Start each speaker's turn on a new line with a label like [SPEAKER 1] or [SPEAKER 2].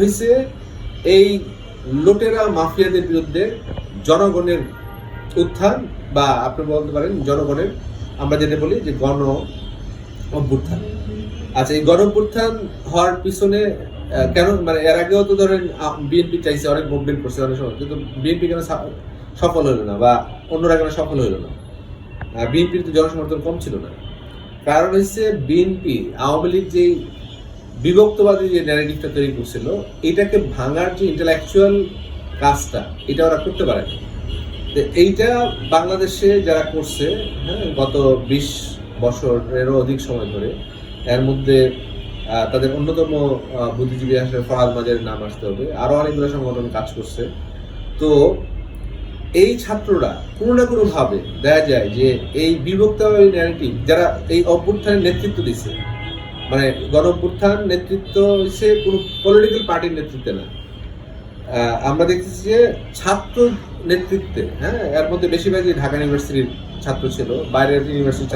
[SPEAKER 1] হয়েছে এই লোটেরা মাফিয়াদের বিরুদ্ধে জনগণের উত্থান বা আপনি বলতে পারেন জনগণের, আমরা যেটা বলি যে গণ অভ্যুত্থান। আচ্ছা এই গণ অভ্যুত্থান হওয়ার পিছনে কেন মানে এর আগেও তো ধরেন বিএনপি চাইছে, অনেক মুভমেন্ট করছে, অনেক সময়, কিন্তু বিএনপি কেন সফল হলো না, বা অন্যরা কেন সফল হলো না? বিএনপির তো জনসমর্থন কম ছিল না। কারণ হচ্ছে বিএনপি, আওয়ামী লীগ যেই বিভক্তবাদী যে ন্যারেটিভটা তৈরি করছিল, এটাকে ভাঙার যে ইন্টেলেকচুয়াল কাজটা, এটা ওরা করতে পারে এইটা বাংলাদেশে যারা করছে হ্যাঁ গত বিশ বছরেরও অধিক সময় ধরে, এর মধ্যে তাদের অন্যতম বুদ্ধিজীবী আসলে ফরাজ মাজারের নাম আসতে হবে, আরও অনেকগুলো সংগঠন কাজ করছে। তো এই ছাত্ররা কোনো না কোনোভাবে দেখা যায় যে এই বিভক্তবাদী ন্যারেটিভ যারা এই অভ্যুত্থানের নেতৃত্ব দিচ্ছে মানে গণ অভ্যুত্থান নেতৃত্ব হচ্ছে কোনো পলিটিক্যাল পার্টির নেতৃত্বে না। আমরা দেখতেছি যে ছাত্র নেতৃত্বে হ্যাঁ এর মধ্যে বেশিরভাগই ঢাকা ইউনিভার্সিটির ছাত্র ছিল, বাইরের ইউনিভার্সিটির